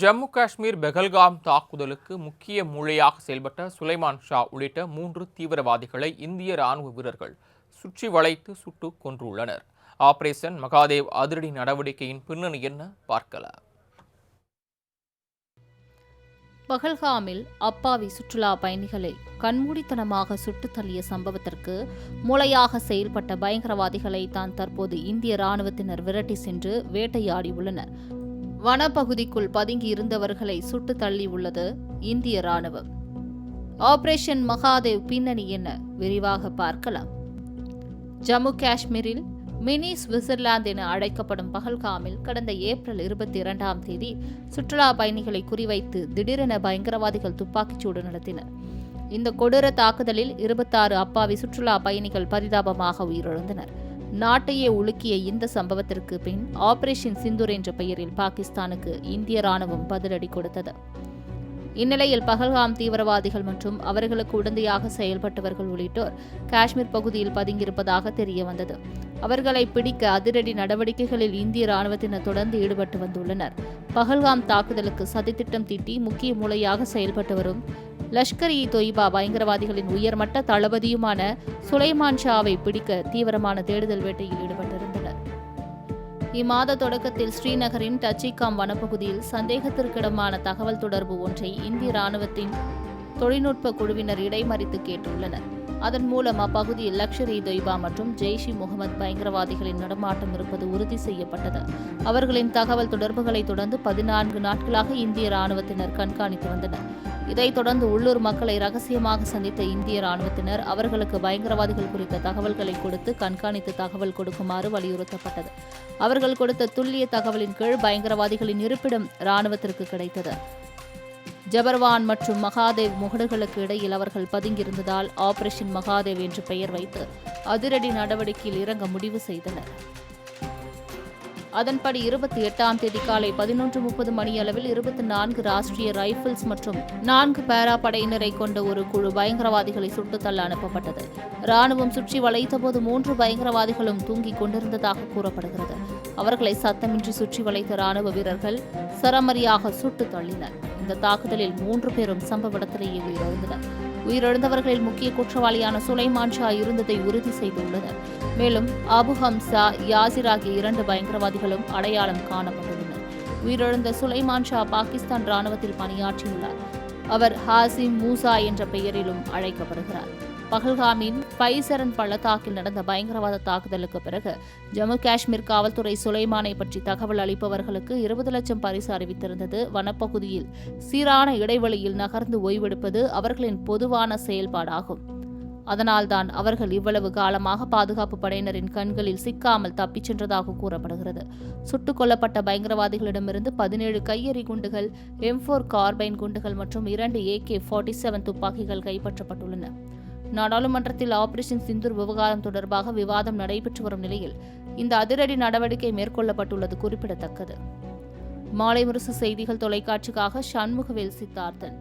ஜம்மு காஷ்மீர் பெகல்காம் தாக்குதலுக்கு முக்கிய மூளையாக செயல்பட்ட சுலைமான் ஷா உள்ளிட்ட மூன்று தீவிரவாதிகளை இந்திய ராணுவ வீரர்கள் சுற்றி வளைத்து சுட்டு கொன்றுள்ளனர். ஆபரேஷன் மகாதேவ் அதிரடி நடவடிக்கையின் பின்னணி என்ன? பார்க்கலாம் பகல்காமில் அப்பாவி சுற்றுலா பயணிகளை கண்மூடித்தனமாக சுட்டுத் தள்ளிய சம்பவத்திற்கு மூளையாக செயல்பட்ட பயங்கரவாதிகளை தான் தற்போது இந்திய ராணுவத்தினர் விரட்டி சென்று வேட்டையாடியுள்ளனர். வனப்பகுதிக்குள் பதுங்கி இருந்தவர்களை தள்ளியுள்ளது இந்திய ராணுவம். ஆபரேஷன் மகாதேவ் பின்னணி என்ன? விரிவாக பார்க்கலாம். ஜம்மு காஷ்மீரில் மினி சுவிட்சர்லாந்து என அழைக்கப்படும் பகல்காமில் கடந்த ஏப்ரல் இருபத்தி இரண்டாம் தேதி சுற்றுலா பயணிகளை குறிவைத்து திடீரென பயங்கரவாதிகள் துப்பாக்கிச்சூடு நடத்தினர். இந்த கொடூர தாக்குதலில் இருபத்தாறு அப்பாவி சுற்றுலா பயணிகள் பரிதாபமாக உயிரிழந்தனர். நாட்டையே உலுக்கிய இந்த சம்பவத்திற்கு பின் ஆபரேஷன் சிந்தூர் என்ற பெயரில் பாகிஸ்தானுக்கு இந்திய ராணுவம் பதிலடி கொடுத்தது. இந்நிலையில் பகல்காம் தீவிரவாதிகள் மற்றும் அவர்களுக்கு உடந்தையாக செயல்பட்டவர்கள் உள்ளிட்டோர் காஷ்மீர் பகுதியில் பதுங்கியிருப்பதாக தெரிய வந்தது. அவர்களை பிடிக்க அதிரடி நடவடிக்கைகளில் இந்திய ராணுவத்தினர் தொடர்ந்து ஈடுபட்டு வந்துள்ளனர். பகல்காம் தாக்குதலுக்கு சதித்திட்டம் தீட்டி முக்கிய மூளையாக செயல்பட்டு வரும் லஷ்கர் இ தொய்பா பயங்கரவாதிகளின் உயர்மட்ட தளபதியுமான சுலைமான் ஷாவை பிடிக்க தீவிரமான தேடுதல் வேட்டையில் ஈடுபட்டிருந்தனர். இம்மாத தொடக்கத்தில் ஸ்ரீநகரின் டச்சிகாம் வனப்பகுதியில் சந்தேகத்திற்கிடமான தகவல் தொடர்பு ஒன்றை இந்திய ராணுவத்தின் தொழில்நுட்ப குழுவினர் இடைமறித்து கேட்டுள்ளனர். அதன் மூலம் அப்பகுதியில் லக்ஷர் இ தொய்பா மற்றும் ஜெய்ஷ் இ முகமது பயங்கரவாதிகளின் நடமாட்டம் இருப்பது உறுதி செய்யப்பட்டது. அவர்களின் தகவல் தொடர்புகளை தொடர்ந்து பதினான்கு நாட்களாக இந்திய ராணுவத்தினர் கண்காணித்து வந்தனர். இதைத் தொடர்ந்து உள்ளூர் மக்களை ரகசியமாக சந்தித்த இந்திய ராணுவத்தினர் அவர்களுக்கு பயங்கரவாதிகள் குறித்த தகவல்களை கொடுத்து கண்காணித்து தகவல் கொடுக்குமாறு வலியுறுத்தப்பட்டது. அவர்கள் கொடுத்த துல்லிய தகவலின் கீழ் பயங்கரவாதிகளின் இருப்பிடம் ராணுவத்திற்கு கிடைத்தது. ஜபர்வான் மற்றும் மகாதேவ் முகடுகளுக்கு இடையில் அவர்கள் பதுங்கியிருந்ததால் ஆபரேஷன் மகாதேவ் என்று பெயர் வைத்து அதிரடி நடவடிக்கையில் இறங்க முடிவு செய்தனர். அதன்படி இருபத்தி எட்டாம் தேதி காலை பதினொன்று முப்பது மணியளவில் இருபத்தி நான்கு ராஷ்டிரிய ரைபிள்ஸ் மற்றும் நான்கு பேரா படையினரை கொண்ட ஒரு குழு பயங்கரவாதிகளை சுட்டுத்தள்ள அனுப்பப்பட்டது. ராணுவம் சுற்றி வளைத்தபோது மூன்று பயங்கரவாதிகளும் தூங்கிக் கொண்டிருந்ததாக கூறப்படுகிறது. அவர்களை சத்தமின்றி சுற்றி வளைத்த ராணுவ வீரர்கள் சரமரியாக சுட்டு தள்ளினர். இந்த தாக்குதலில் மூன்று பேரும் சம்பவ இடத்திலேயே உயிரிழந்தனர். உயிரிழந்தவர்களில் முக்கிய குற்றவாளியான சுலைமான் ஷா இருந்ததை உறுதி செய்துள்ளனர். மேலும் அபு ஹம்சா யாசிர் ஆகிய இரண்டு பயங்கரவாதிகளும் அடையாளம் காணப்பட்டுள்ளனர். உயிரிழந்த சுலைமான் ஷா பாகிஸ்தான் ராணுவத்தில் பணியாற்றியுள்ளார். அவர் ஹாசிம் மூசா என்ற பெயரிலும் அழைக்கப்படுகிறார். பகல்காமின் பைசரன் பள்ளத்தாக்கில் நடந்த பயங்கரவாத தாக்குதலுக்கு பிறகு ஜம்மு காஷ்மீர் காவல்துறை சுலைமானை பற்றி தகவல் அளிப்பவர்களுக்கு இருபது லட்சம் பரிசு அறிவித்திருந்தது. வனப்பகுதியில் சீரான இடைவெளியில் நகர்ந்து ஓய்வெடுப்பது அவர்களின் பொதுவான செயல்பாடாகும். அதனால்தான் அவர்கள் இவ்வளவு காலமாக பாதுகாப்பு படையினரின் கண்களில் சிக்காமல் தப்பிச் சென்றதாக கூறப்படுகிறது. சுட்டுக் கொல்லப்பட்ட பயங்கரவாதிகளிடமிருந்து பதினேழு கையெறி குண்டுகள் எம் ஃபோர் கார்பைன் குண்டுகள் மற்றும் இரண்டு ஏகே ஃபார்ட்டி செவன் துப்பாக்கிகள் கைப்பற்றப்பட்டுள்ளன. நாடாளுமன்றத்தில் ஆபரேஷன் சிந்தூர் விவகாரம் தொடர்பாக விவாதம் நடைபெற்று வரும் நிலையில் இந்த அதிரடி நடவடிக்கை மேற்கொள்ளப்பட்டுள்ளது குறிப்பிடத்தக்கது. மாலை முரசு செய்திகள் தொலைக்காட்சிக்காக சண்முகவேல் சித்தார்த்தன்.